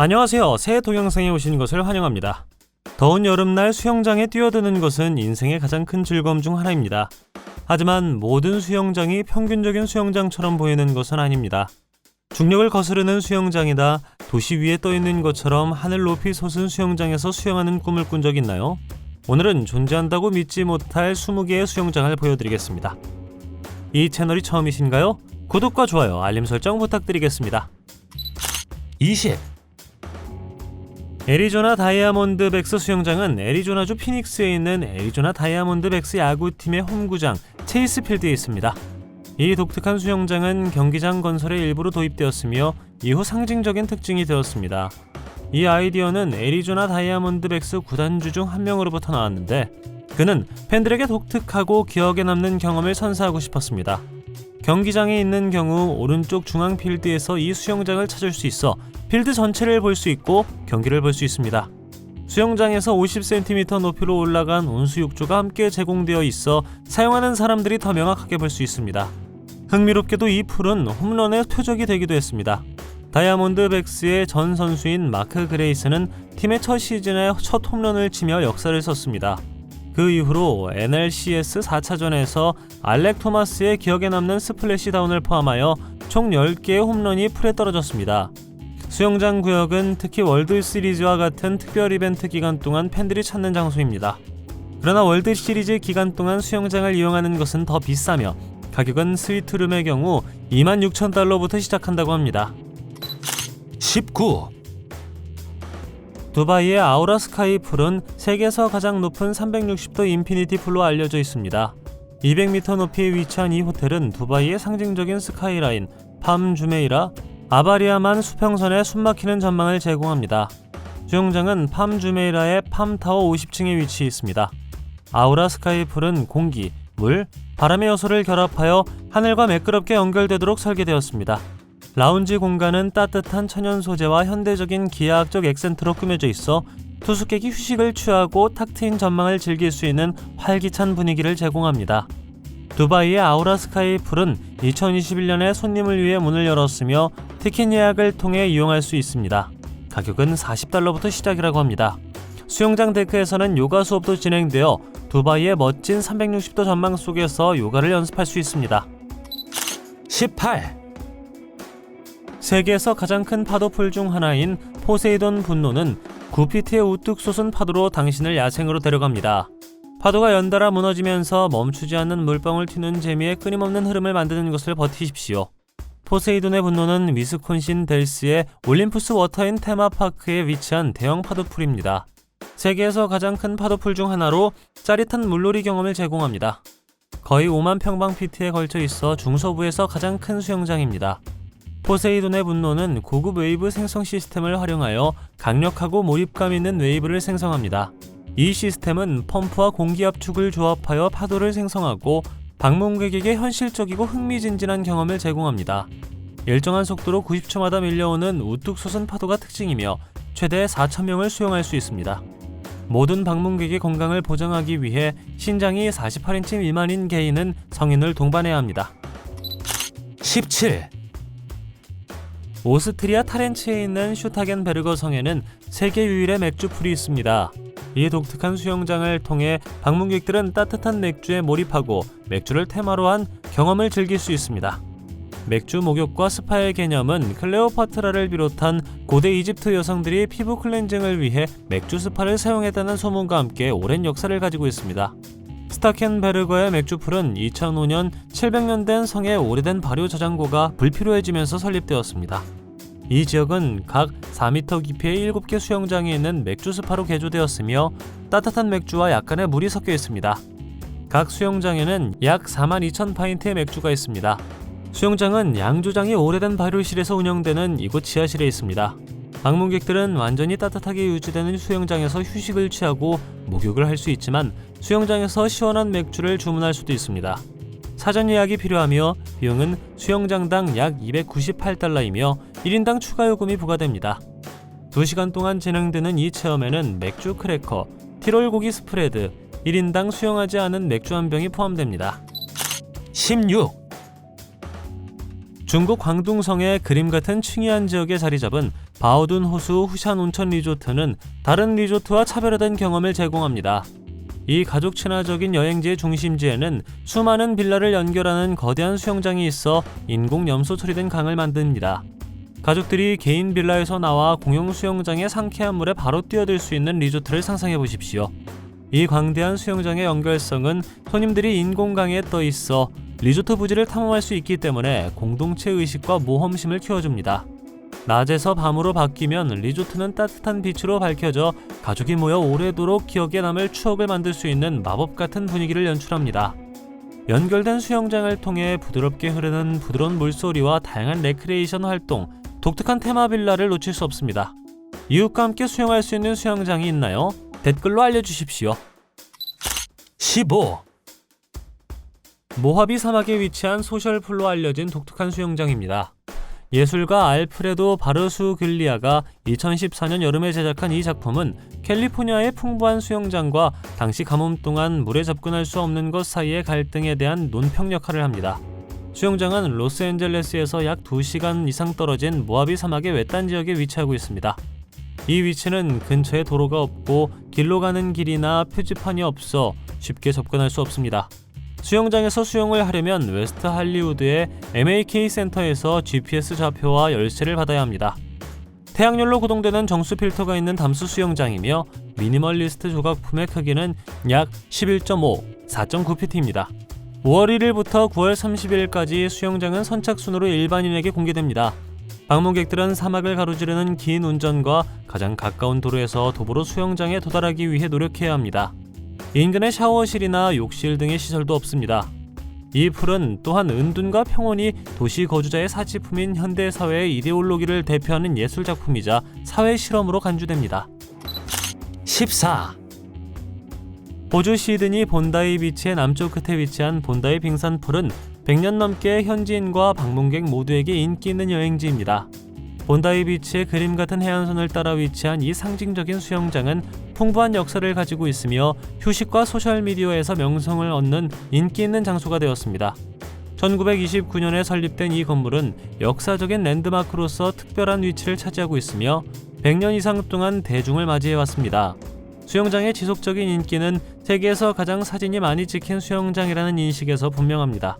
안녕하세요. 새 동영상에 오신 것을 환영합니다. 더운 여름날 수영장에 뛰어드는 것은 인생의 가장 큰 즐거움 중 하나입니다. 하지만 모든 수영장이 평균적인 수영장처럼 보이는 것은 아닙니다. 중력을 거스르는 수영장이다 도시 위에 떠 있는 것처럼 하늘 높이 솟은 수영장에서 수영하는 꿈을 꾼 적 있나요? 오늘은 존재한다고 믿지 못할 20개의 수영장을 보여드리겠습니다. 이 채널이 처음이신가요? 구독과 좋아요, 알림 설정 부탁드리겠습니다. 20. 애리조나 다이아몬드 백스 수영장은 애리조나주 피닉스에 있는 애리조나 다이아몬드 백스 야구팀의 홈구장 체이스 필드에 있습니다. 이 독특한 수영장은 경기장 건설의 일부로 도입되었으며 이후 상징적인 특징이 되었습니다. 이 아이디어는 애리조나 다이아몬드 백스 구단주 중 한 명으로부터 나왔는데 그는 팬들에게 독특하고 기억에 남는 경험을 선사하고 싶었습니다. 경기장에 있는 경우 오른쪽 중앙 필드에서 이 수영장을 찾을 수 있어 필드 전체를 볼 수 있고 경기를 볼 수 있습니다. 수영장에서 50cm 높이로 올라간 온수 욕조가 함께 제공되어 있어 사용하는 사람들이 더 명확하게 볼 수 있습니다. 흥미롭게도 이 풀은 홈런의 표적이 되기도 했습니다. 다이아몬드 백스의 전 선수인 마크 그레이스는 팀의 첫 시즌에 첫 홈런을 치며 역사를 썼습니다. 그 이후로 NLCS 4차전에서 알렉 토마스의 기억에 남는 스플래시 다운을 포함하여 총 10개의 홈런이 풀에 떨어졌습니다. 수영장 구역은 특히 월드 시리즈와 같은 특별 이벤트 기간 동안 팬들이 찾는 장소입니다. 그러나 월드 시리즈 기간 동안 수영장을 이용하는 것은 더 비싸며 가격은 스위트룸의 경우 26,000달러부터 시작한다고 합니다. 19. 두바이의 아우라 스카이 풀은 세계에서 가장 높은 360도 인피니티 풀로 알려져 있습니다. 200m 높이에 위치한 이 호텔은 두바이의 상징적인 스카이라인 팜 주메이라 아바리아만 수평선에 숨막히는 전망을 제공합니다. 수영장은 팜 주메이라의 팜 타워 50층에 위치해 있습니다. 아우라 스카이풀은 공기, 물, 바람의 요소를 결합하여 하늘과 매끄럽게 연결되도록 설계되었습니다. 라운지 공간은 따뜻한 천연 소재와 현대적인 기하학적 액센트로 꾸며져 있어 투숙객이 휴식을 취하고 탁 트인 전망을 즐길 수 있는 활기찬 분위기를 제공합니다. 두바이의 아우라 스카이 풀은 2021년에 손님을 위해 문을 열었으며 티켓 예약을 통해 이용할 수 있습니다. 가격은 40달러부터 시작이라고 합니다. 수영장 데크에서는 요가 수업도 진행되어 두바이의 멋진 360도 전망 속에서 요가를 연습할 수 있습니다. 18. 세계에서 가장 큰 파도풀 중 하나인 포세이돈 분노는 9피트의 우뚝 솟은 파도로 당신을 야생으로 데려갑니다. 파도가 연달아 무너지면서 멈추지 않는 물방울 튀는 재미에 끊임없는 흐름을 만드는 것을 버티십시오. 포세이돈의 분노는 위스콘신 델스의 올림푸스 워터인 테마파크에 위치한 대형 파도풀입니다. 세계에서 가장 큰 파도풀 중 하나로 짜릿한 물놀이 경험을 제공합니다. 거의 5만 평방피트에 걸쳐 있어 중서부에서 가장 큰 수영장입니다. 포세이돈의 분노는 고급 웨이브 생성 시스템을 활용하여 강력하고 몰입감 있는 웨이브를 생성합니다. 이 시스템은 펌프와 공기 압축을 조합하여 파도를 생성하고 방문객에게 현실적이고 흥미진진한 경험을 제공합니다. 일정한 속도로 90초마다 밀려오는 우뚝 솟은 파도가 특징이며 최대 4,000명을 수용할 수 있습니다. 모든 방문객의 건강을 보장하기 위해 신장이 48인치 미만인 개인은 성인을 동반해야 합니다. 17. 오스트리아 타렌츠에 있는 슈타겐베르거 성에는 세계 유일의 맥주풀이 있습니다. 이 독특한 수영장을 통해 방문객들은 따뜻한 맥주에 몰입하고 맥주를 테마로 한 경험을 즐길 수 있습니다. 맥주 목욕과 스파의 개념은 클레오파트라를 비롯한 고대 이집트 여성들이 피부 클렌징을 위해 맥주 스파를 사용했다는 소문과 함께 오랜 역사를 가지고 있습니다. 스타켄베르거의 맥주풀은 2005년 700년 된 성의 오래된 발효 저장고가 불필요해지면서 설립되었습니다. 이 지역은 각 4m 깊이의 7개 수영장이 있는 맥주 스파로 개조되었으며 따뜻한 맥주와 약간의 물이 섞여 있습니다. 각 수영장에는 약 4만 2천 파인트의 맥주가 있습니다. 수영장은 양조장이 오래된 발효실에서 운영되는 이곳 지하실에 있습니다. 방문객들은 완전히 따뜻하게 유지되는 수영장에서 휴식을 취하고 목욕을 할 수 있지만 수영장에서 시원한 맥주를 주문할 수도 있습니다. 사전 예약이 필요하며 비용은 수영장당 약 298달러이며 1인당 추가 요금이 부과됩니다. 2시간 동안 진행되는 이 체험에는 맥주 크래커, 티롤 고기 스프레드, 1인당 수영하지 않은 맥주 한 병이 포함됩니다. 16. 중국 광둥성의 그림 같은 층이한 지역에 자리 잡은 바오둔 호수 후샨 온천 리조트는 다른 리조트와 차별화된 경험을 제공합니다. 이 가족 친화적인 여행지의 중심지에는 수많은 빌라를 연결하는 거대한 수영장이 있어 인공 염소 처리된 강을 만듭니다. 가족들이 개인 빌라에서 나와 공용 수영장의 상쾌한 물에 바로 뛰어들 수 있는 리조트를 상상해 보십시오. 이 광대한 수영장의 연결성은 손님들이 인공강에 떠 있어 리조트 부지를 탐험할 수 있기 때문에 공동체 의식과 모험심을 키워줍니다. 낮에서 밤으로 바뀌면 리조트는 따뜻한 빛으로 밝혀져 가족이 모여 오래도록 기억에 남을 추억을 만들 수 있는 마법 같은 분위기를 연출합니다. 연결된 수영장을 통해 부드럽게 흐르는 부드러운 물소리와 다양한 레크레이션 활동, 독특한 테마 빌라를 놓칠 수 없습니다. 이웃과 함께 수영할 수 있는 수영장이 있나요? 댓글로 알려주십시오. 15. 모하비 사막에 위치한 소셜풀로 알려진 독특한 수영장입니다. 예술가 알프레도 바르수 글리아가 2014년 여름에 제작한 이 작품은 캘리포니아의 풍부한 수영장과 당시 가뭄 동안 물에 접근할 수 없는 것 사이의 갈등에 대한 논평 역할을 합니다. 수영장은 로스앤젤레스에서 약 2시간 이상 떨어진 모하비 사막의 외딴 지역에 위치하고 있습니다. 이 위치는 근처에 도로가 없고 길로 가는 길이나 표지판이 없어 쉽게 접근할 수 없습니다. 수영장에서 수영을 하려면 웨스트 할리우드의 MAK 센터에서 GPS 좌표와 열쇠를 받아야 합니다. 태양열로 구동되는 정수 필터가 있는 담수 수영장이며 미니멀리스트 조각품의 크기는 약 11.5, 4.9피트입니다. 5월 1일부터 9월 30일까지 수영장은 선착순으로 일반인에게 공개됩니다. 방문객들은 사막을 가로지르는 긴 운전과 가장 가까운 도로에서 도보로 수영장에 도달하기 위해 노력해야 합니다. 인근에 샤워실이나 욕실 등의 시설도 없습니다. 이 풀은 또한 은둔과 평온이 도시 거주자의 사치품인 현대 사회의 이데올로기를 대표하는 예술 작품이자 사회 실험으로 간주됩니다. 14. 호주 시드니 본다이 비치의 남쪽 끝에 위치한 본다이 빙산풀은 100년 넘게 현지인과 방문객 모두에게 인기 있는 여행지입니다. 본다이 비치의 그림 같은 해안선을 따라 위치한 이 상징적인 수영장은 풍부한 역사를 가지고 있으며 휴식과 소셜미디어에서 명성을 얻는 인기 있는 장소가 되었습니다. 1929년에 설립된 이 건물은 역사적인 랜드마크로서 특별한 위치를 차지하고 있으며 100년 이상 동안 대중을 맞이해 왔습니다. 수영장의 지속적인 인기는 세계에서 가장 사진이 많이 찍힌 수영장이라는 인식에서 분명합니다.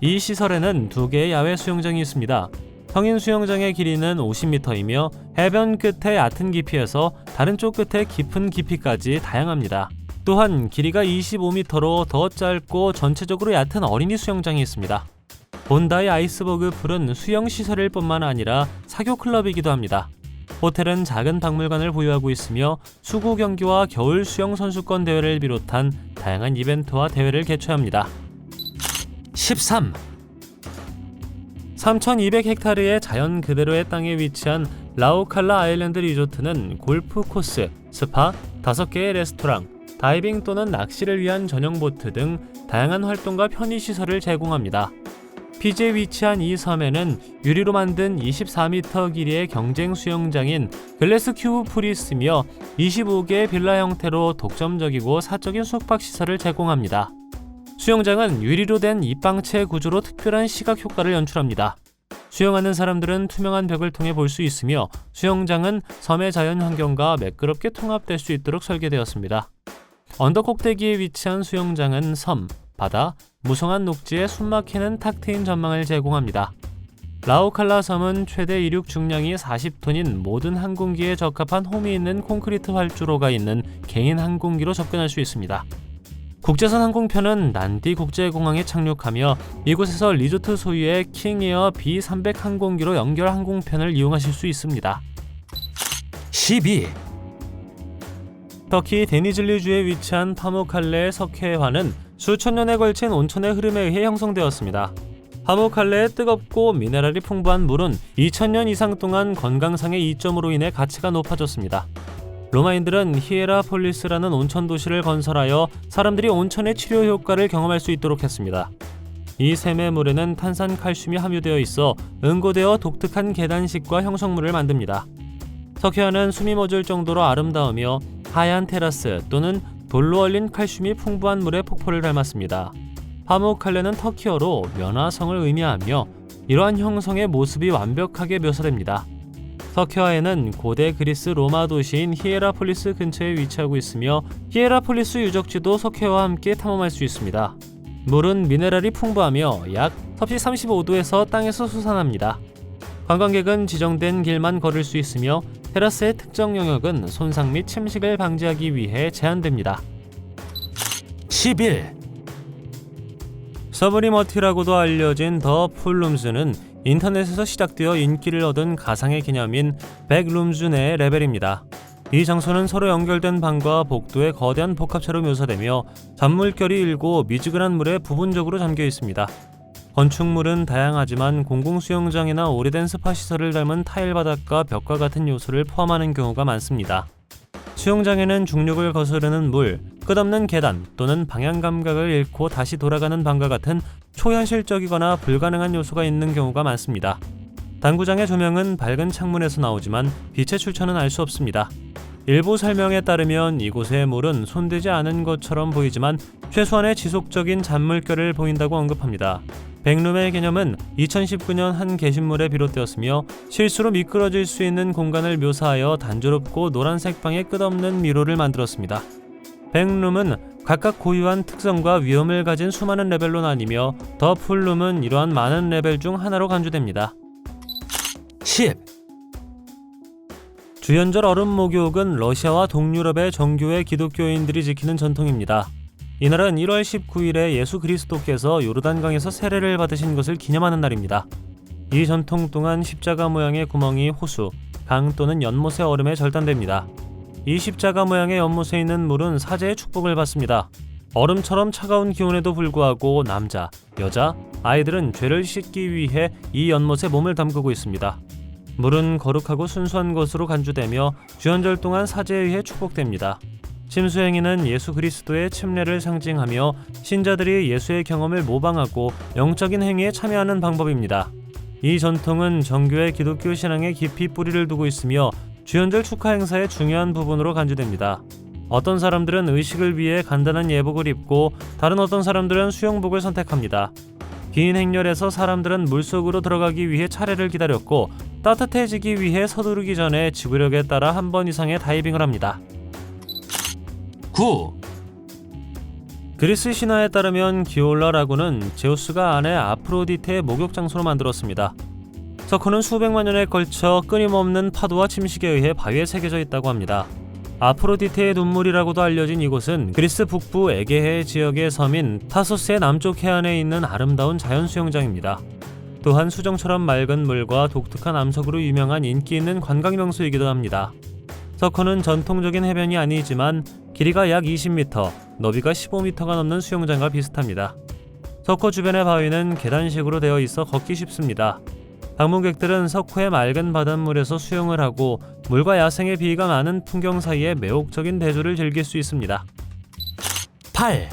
이 시설에는 두 개의 야외 수영장이 있습니다. 성인 수영장의 길이는 50m이며 해변 끝의 얕은 깊이에서 다른 쪽 끝의 깊은 깊이까지 다양합니다. 또한 길이가 25m로 더 짧고 전체적으로 얕은 어린이 수영장이 있습니다. 본다이 아이스버그 풀은 수영 시설일 뿐만 아니라 사교 클럽이기도 합니다. 호텔은 작은 박물관을 보유하고 있으며 수구 경기와 겨울 수영 선수권 대회를 비롯한 다양한 이벤트와 대회를 개최합니다. 13. 3,200헥타르의 자연 그대로의 땅에 위치한 라오칼라 아일랜드 리조트는 골프 코스, 스파, 5개의 레스토랑, 다이빙 또는 낚시를 위한 전용 보트 등 다양한 활동과 편의 시설을 제공합니다. 피지에 위치한 이 섬에는 유리로 만든 24m 길이의 경쟁 수영장인 글래스 큐브 풀이 있으며 25개의 빌라 형태로 독점적이고 사적인 숙박 시설을 제공합니다. 수영장은 유리로 된 입방체 구조로 특별한 시각 효과를 연출합니다. 수영하는 사람들은 투명한 벽을 통해 볼 수 있으며 수영장은 섬의 자연 환경과 매끄럽게 통합될 수 있도록 설계되었습니다. 언덕 꼭대기에 위치한 수영장은 섬, 바다, 무성한 녹지에 숨막히는 탁 트인 전망을 제공합니다. 라오칼라 섬은 최대 이륙 중량이 40톤인 모든 항공기에 적합한 홈이 있는 콘크리트 활주로가 있는 개인 항공기로 접근할 수 있습니다. 국제선 항공편은 난디 국제공항에 착륙하며 이곳에서 리조트 소유의 킹에어 B300 항공기로 연결 항공편을 이용하실 수 있습니다. 12. 터키 데니즐리주에 위치한 파무칼레의 석회화는 수천 년에 걸친 온천의 흐름에 의해 형성되었습니다. 파무칼레의 뜨겁고 미네랄이 풍부한 물은 2000년 이상 동안 건강상의 이점으로 인해 가치가 높아졌습니다. 로마인들은 히에라폴리스라는 온천 도시를 건설하여 사람들이 온천의 치료 효과를 경험할 수 있도록 했습니다. 이 샘의 물에는 탄산 칼슘이 함유되어 있어 응고되어 독특한 계단식과 형성물을 만듭니다. 석회화는 숨이 멎을 정도로 아름다우며 하얀 테라스 또는 돌로 얼린 칼슘이 풍부한 물의 폭포를 닮았습니다. 파무칼레는 터키어로 면화성을 의미하며 이러한 형성의 모습이 완벽하게 묘사됩니다. 석회화에는 고대 그리스 로마 도시인 히에라폴리스 근처에 위치하고 있으며 히에라폴리스 유적지도 석회와 함께 탐험할 수 있습니다. 물은 미네랄이 풍부하며 약 섭씨 35도에서 땅에서 솟아납니다. 관광객은 지정된 길만 걸을 수 있으며 테라스의 특정 영역은 손상 및 침식을 방지하기 위해 제한됩니다. 11. 서브리머티라고도 알려진 더 풀룸즈는 인터넷에서 시작되어 인기를 얻은 가상의 개념인 백룸즈 내의 레벨입니다. 이 장소는 서로 연결된 방과 복도의 거대한 복합체로 묘사되며 잔물결이 일고 미지근한 물에 부분적으로 잠겨 있습니다. 건축물은 다양하지만 공공수영장이나 오래된 스파 시설을 닮은 타일 바닥과 벽과 같은 요소를 포함하는 경우가 많습니다. 수영장에는 중력을 거스르는 물, 끝없는 계단 또는 방향 감각을 잃고 다시 돌아가는 방과 같은 초현실적이거나 불가능한 요소가 있는 경우가 많습니다. 당구장의 조명은 밝은 창문에서 나오지만 빛의 출처는 알 수 없습니다. 일부 설명에 따르면 이곳의 물은 손대지 않은 것처럼 보이지만 최소한의 지속적인 잔물결을 보인다고 언급합니다. 백룸의 개념은 2019년 한 게시물에 비롯되었으며 실수로 미끄러질 수 있는 공간을 묘사하여 단조롭고 노란색 방의 끝없는 미로를 만들었습니다. 백룸은 각각 고유한 특성과 위험을 가진 수많은 레벨로 나뉘며 더 풀룸은 이러한 많은 레벨 중 하나로 간주됩니다. 10. 주연절 얼음 목욕은 러시아와 동유럽의 정교회 기독교인들이 지키는 전통입니다. 이날은 1월 19일에 예수 그리스도께서 요르단강에서 세례를 받으신 것을 기념하는 날입니다. 이 전통 동안 십자가 모양의 구멍이 호수, 강 또는 연못의 얼음에 절단됩니다. 이 십자가 모양의 연못에 있는 물은 사제의 축복을 받습니다. 얼음처럼 차가운 기온에도 불구하고 남자, 여자, 아이들은 죄를 씻기 위해 이 연못에 몸을 담그고 있습니다. 물은 거룩하고 순수한 것으로 간주되며 주연절 동안 사제에 의해 축복됩니다. 침수행위는 예수 그리스도의 침례를 상징하며 신자들이 예수의 경험을 모방하고 영적인 행위에 참여하는 방법입니다. 이 전통은 정교의 기독교 신앙에 깊이 뿌리를 두고 있으며 주연절 축하 행사의 중요한 부분으로 간주됩니다. 어떤 사람들은 의식을 위해 간단한 예복을 입고 다른 어떤 사람들은 수영복을 선택합니다. 긴 행렬에서 사람들은 물속으로 들어가기 위해 차례를 기다렸고 따뜻해지기 위해 서두르기 전에 지구력에 따라 한 번 이상의 다이빙을 합니다. 9. 그리스 신화에 따르면 기올라라고는 제우스가 아내 아프로디테의 목욕 장소로 만들었습니다. 석호는 수백만 년에 걸쳐 끊임없는 파도와 침식에 의해 바위에 새겨져 있다고 합니다. 아프로디테의 눈물이라고도 알려진 이곳은 그리스 북부 에게해 지역의 섬인 타소스의 남쪽 해안에 있는 아름다운 자연 수영장입니다. 또한 수정처럼 맑은 물과 독특한 암석으로 유명한 인기 있는 관광 명소이기도 합니다. 석호는 전통적인 해변이 아니지만 길이가 약 20m, 너비가 15m가 넘는 수영장과 비슷합니다. 석호 주변의 바위는 계단식으로 되어 있어 걷기 쉽습니다. 방문객들은 석호의 맑은 바닷물에서 수영을 하고 물과 야생의 비위가 많은 풍경 사이에 매혹적인 대조를 즐길 수 있습니다. 8.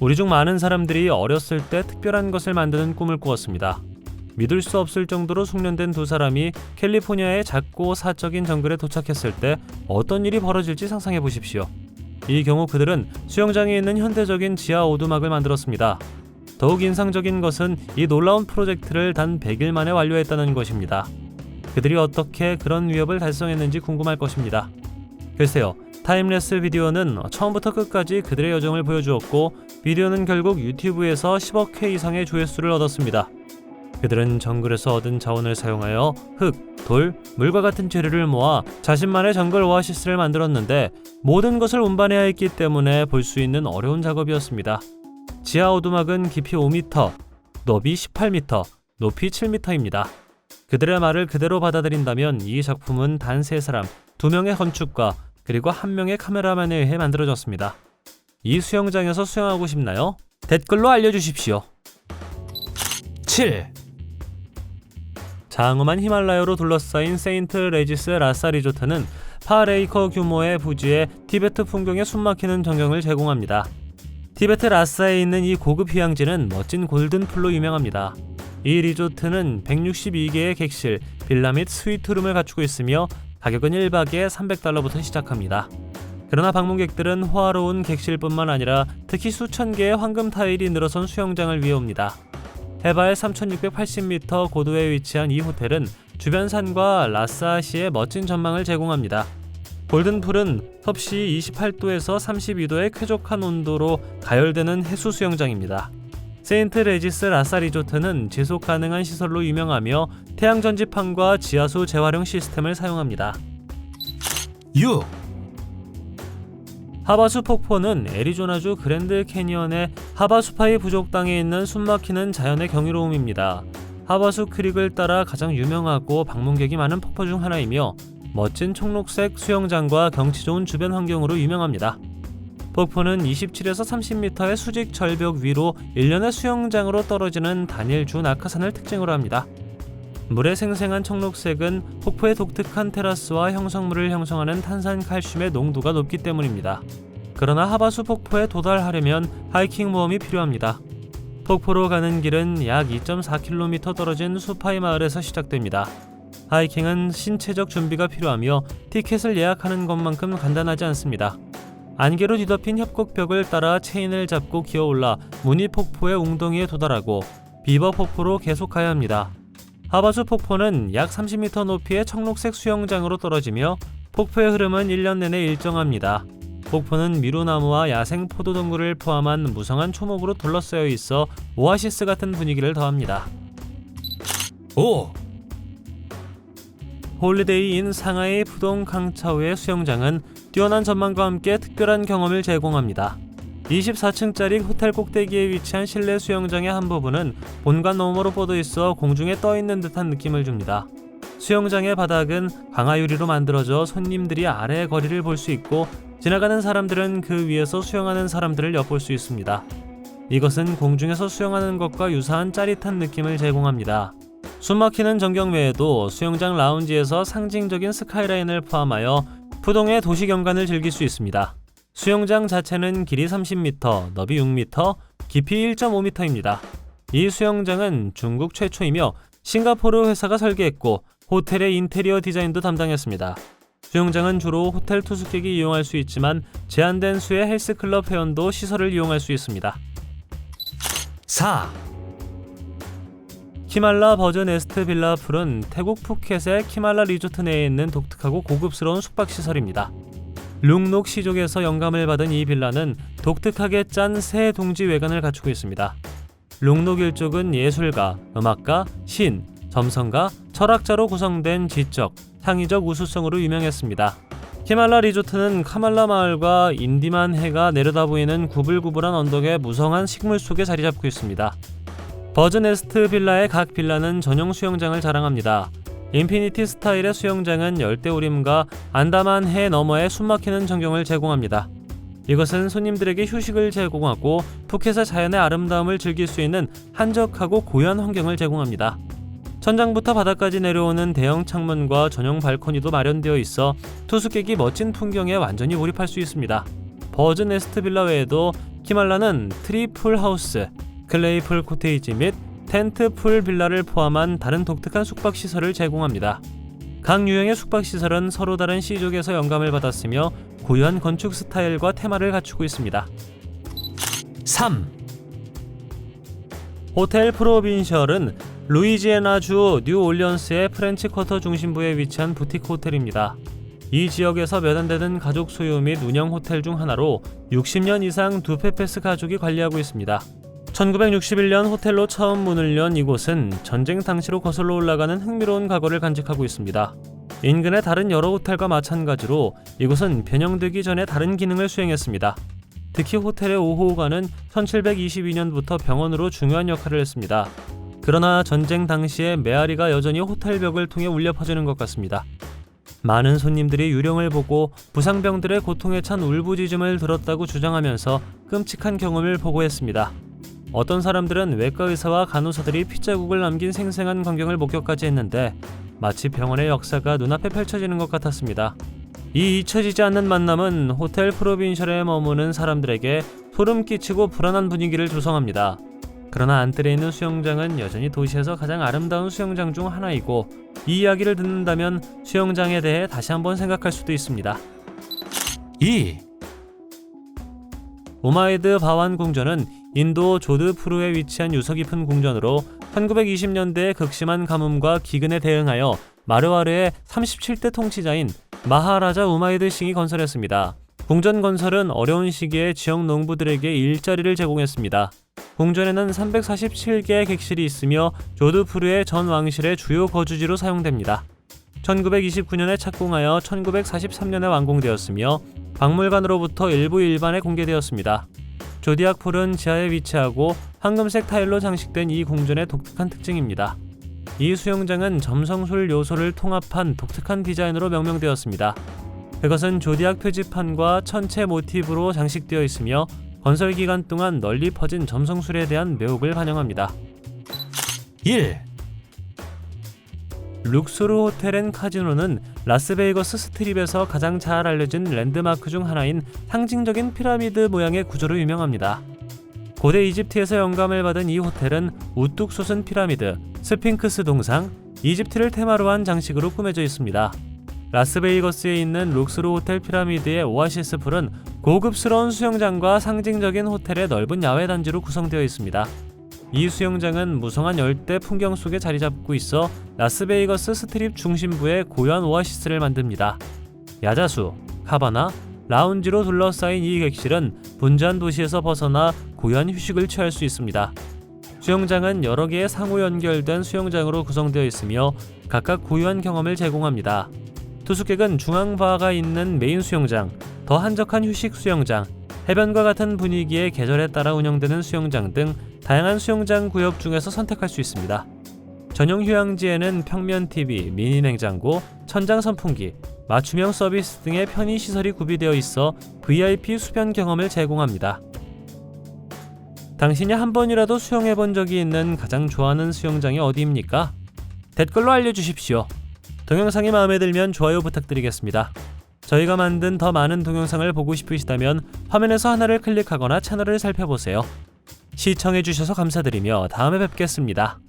우리 중 많은 사람들이 어렸을 때 특별한 것을 만드는 꿈을 꾸었습니다. 믿을 수 없을 정도로 숙련된 두 사람이 캘리포니아의 작고 사적인 정글에 도착했을 때 어떤 일이 벌어질지 상상해 보십시오. 이 경우 그들은 수영장에 있는 현대적인 지하 오두막을 만들었습니다. 더욱 인상적인 것은 이 놀라운 프로젝트를 단 100일 만에 완료했다는 것입니다. 그들이 어떻게 그런 위협을 달성했는지 궁금할 것입니다. 글쎄요, 타임레스 비디오는 처음부터 끝까지 그들의 여정을 보여주었고, 비디오는 결국 유튜브에서 10억 회 이상의 조회수를 얻었습니다. 그들은 정글에서 얻은 자원을 사용하여 흙, 돌, 물과 같은 재료를 모아 자신만의 정글 오아시스를 만들었는데 모든 것을 운반해야 했기 때문에 볼 수 있는 어려운 작업이었습니다. 지하 오두막은 깊이 5m, 너비 18m, 높이 7m입니다. 그들의 말을 그대로 받아들인다면 이 작품은 단 세 사람, 두 명의 건축가, 그리고 한 명의 카메라만에 의해 만들어졌습니다. 이 수영장에서 수영하고 싶나요? 댓글로 알려주십시오. 7. 장엄한 히말라야로 둘러싸인 세인트 레지스 라사 리조트는 8에이커 규모의 부지에 티베트 풍경에 숨막히는 전경을 제공합니다. 티베트 라사에 있는 이 고급 휴양지는 멋진 골든풀로 유명합니다. 이 리조트는 162개의 객실, 빌라 및 스위트룸을 갖추고 있으며 가격은 1박에 300달러부터 시작합니다. 그러나 방문객들은 호화로운 객실뿐만 아니라 특히 수천 개의 황금 타일이 늘어선 수영장을 위해 옵니다. 해발 3,680m 고도에 위치한 이 호텔은 주변 산과 라스아시의 멋진 전망을 제공합니다. 골든풀은 섭씨 28도에서 32도의 쾌적한 온도로 가열되는 해수 수영장입니다. 세인트 레지스 라사 리조트는 지속 가능한 시설로 유명하며 태양 전지판과 지하수 재활용 시스템을 사용합니다. 6. 하바수 폭포는 애리조나주 그랜드 캐니언의 하바수파이 부족 땅에 있는 숨막히는 자연의 경이로움입니다. 하바수 크릭을 따라 가장 유명하고 방문객이 많은 폭포 중 하나이며 멋진 청록색 수영장과 경치 좋은 주변 환경으로 유명합니다. 폭포는 27에서 30m의 수직 절벽 위로 일련의 수영장으로 떨어지는 단일 주 낙하산을 특징으로 합니다. 물의 생생한 청록색은 폭포의 독특한 테라스와 형성물을 형성하는 탄산 칼슘의 농도가 높기 때문입니다. 그러나 하바수 폭포에 도달하려면 하이킹 모험이 필요합니다. 폭포로 가는 길은 약 2.4km 떨어진 수파이 마을에서 시작됩니다. 하이킹은 신체적 준비가 필요하며 티켓을 예약하는 것만큼 간단하지 않습니다. 안개로 뒤덮인 협곡벽을 따라 체인을 잡고 기어올라 무늬 폭포의 웅덩이에 도달하고 비버 폭포로 계속 가야 합니다. 하바수 폭포는 약 30m 높이의 청록색 수영장으로 떨어지며 폭포의 흐름은 1년 내내 일정합니다. 폭포는 미루나무와 야생 포도동굴을 포함한 무성한 초목으로 둘러싸여 있어 오아시스 같은 분위기를 더합니다. 5. 홀리데이인 상하이 푸동 강차우의 수영장은 뛰어난 전망과 함께 특별한 경험을 제공합니다. 24층짜리 호텔 꼭대기에 위치한 실내 수영장의 한 부분은 본관 너머로 뻗어 있어 공중에 떠 있는 듯한 느낌을 줍니다. 수영장의 바닥은 강화유리로 만들어져 손님들이 아래의 거리를 볼 수 있고 지나가는 사람들은 그 위에서 수영하는 사람들을 엿볼 수 있습니다. 이것은 공중에서 수영하는 것과 유사한 짜릿한 느낌을 제공합니다. 숨막히는 전경 외에도 수영장 라운지에서 상징적인 스카이라인을 포함하여 푸동의 도시 경관을 즐길 수 있습니다. 수영장 자체는 길이 30m, 너비 6m, 깊이 1.5m입니다. 이 수영장은 중국 최초이며 싱가포르 회사가 설계했고 호텔의 인테리어 디자인도 담당했습니다. 수영장은 주로 호텔 투숙객이 이용할 수 있지만 제한된 수의 헬스클럽 회원도 시설을 이용할 수 있습니다. 4. 키말라 버전 에스트 빌라 풀은 태국 푸켓의 키말라 리조트 내에 있는 독특하고 고급스러운 숙박시설입니다. 룩녹 시족에서 영감을 받은 이 빌라는 독특하게 짠새 둥지 외관을 갖추고 있습니다. 룩녹 일족은 예술가, 음악가, 신, 점성가, 철학자로 구성된 지적, 창의적 우수성으로 유명했습니다. 키말라 리조트는 카말라 마을과 인디만 해가 내려다 보이는 구불구불한 언덕의 무성한 식물 속에 자리 잡고 있습니다. 버즈네스트 빌라의 각 빌라는 전용 수영장을 자랑합니다. 인피니티 스타일의 수영장은 열대 우림과 안다만 해 너머의 숨막히는 전경을 제공합니다. 이것은 손님들에게 휴식을 제공하고 푸켓의 자연의 아름다움을 즐길 수 있는 한적하고 고요한 환경을 제공합니다. 천장부터 바닥까지 내려오는 대형 창문과 전용 발코니도 마련되어 있어 투숙객이 멋진 풍경에 완전히 몰입할 수 있습니다. 버즈 네스트 빌라 외에도 키말라는 트리풀 하우스, 클레이풀 코테이지 및 텐트 풀 빌라를 포함한 다른 독특한 숙박 시설을 제공합니다. 각 유형의 숙박 시설은 서로 다른 시족에서 영감을 받았으며 고유한 건축 스타일과 테마를 갖추고 있습니다. 3. 호텔 프로빈셜은 루이지애나주 뉴올리언스의 프렌치 쿼터 중심부에 위치한 부티크 호텔입니다. 이 지역에서 몇 안 되는 가족 소유 및 운영 호텔 중 하나로 60년 이상 두페페스 가족이 관리하고 있습니다. 1961년 호텔로 처음 문을 연 이곳은 전쟁 당시로 거슬러 올라가는 흥미로운 과거를 간직하고 있습니다. 인근의 다른 여러 호텔과 마찬가지로 이곳은 변형되기 전에 다른 기능을 수행했습니다. 특히 호텔의 5호관은 1722년부터 병원으로 중요한 역할을 했습니다. 그러나 전쟁 당시에 메아리가 여전히 호텔 벽을 통해 울려 퍼지는 것 같습니다. 많은 손님들이 유령을 보고 부상병들의 고통에 찬 울부짖음을 들었다고 주장하면서 끔찍한 경험을 보고했습니다. 어떤 사람들은 외과 의사와 간호사들이 핏자국을 남긴 생생한 광경을 목격까지 했는데 마치 병원의 역사가 눈앞에 펼쳐지는 것 같았습니다. 이 잊혀지지 않는 만남은 호텔 프로빈셜에 머무는 사람들에게 소름 끼치고 불안한 분위기를 조성합니다. 그러나 안뜰에 있는 수영장은 여전히 도시에서 가장 아름다운 수영장 중 하나이고 이 이야기를 듣는다면 수영장에 대해 다시 한번 생각할 수도 있습니다. 2. 오마이드 바완 궁전은 인도 조드푸르에 위치한 유서 깊은 궁전으로 1920년대의 극심한 가뭄과 기근에 대응하여 마르와르의 37대 통치자인 마하라자 우마이드 싱이 건설했습니다. 궁전 건설은 어려운 시기에 지역 농부들에게 일자리를 제공했습니다. 궁전에는 347개의 객실이 있으며 조드푸르의 전 왕실의 주요 거주지로 사용됩니다. 1929년에 착공하여 1943년에 완공되었으며 박물관으로부터 일부 일반에 공개되었습니다. 조디악 폴은 지하에 위치하고 황금색 타일로 장식된 이 궁전의 독특한 특징입니다. 이 수영장은 점성술 요소를 통합한 독특한 디자인으로 명명되었습니다. 그것은 조디악 표지판과 천체 모티브로 장식되어 있으며 건설 기간 동안 널리 퍼진 점성술에 대한 매혹을 반영합니다. 1, 룩소르 호텔 앤 카지노는 라스베이거스 스트립에서 가장 잘 알려진 랜드마크 중 하나인 상징적인 피라미드 모양의 구조로 유명합니다. 고대 이집트에서 영감을 받은 이 호텔은 우뚝 솟은 피라미드, 스핑크스 동상, 이집트를 테마로 한 장식으로 꾸며져 있습니다. 라스베이거스에 있는 룩스루 호텔 피라미드의 오아시스 풀은 고급스러운 수영장과 상징적인 호텔의 넓은 야외 단지로 구성되어 있습니다. 이 수영장은 무성한 열대 풍경 속에 자리 잡고 있어 라스베이거스 스트립 중심부에 고요한 오아시스를 만듭니다. 야자수, 카바나, 라운지로 둘러싸인 이 객실은 분주한 도시에서 벗어나 고요한 휴식을 취할 수 있습니다. 수영장은 여러 개의 상호 연결된 수영장으로 구성되어 있으며 각각 고유한 경험을 제공합니다. 투숙객은 중앙바가 있는 메인 수영장, 더 한적한 휴식 수영장, 해변과 같은 분위기의 계절에 따라 운영되는 수영장 등 다양한 수영장 구역 중에서 선택할 수 있습니다. 전용 휴양지에는 평면 TV, 미니 냉장고, 천장 선풍기, 맞춤형 서비스 등의 편의 시설이 구비되어 있어 VIP 수변 경험을 제공합니다. 당신이 한 번이라도 수영해 본 적이 있는 가장 좋아하는 수영장이 어디입니까? 댓글로 알려주십시오. 동영상이 마음에 들면 좋아요 부탁드리겠습니다. 저희가 만든 더 많은 동영상을 보고 싶으시다면 화면에서 하나를 클릭하거나 채널을 살펴보세요. 시청해주셔서 감사드리며 다음에 뵙겠습니다.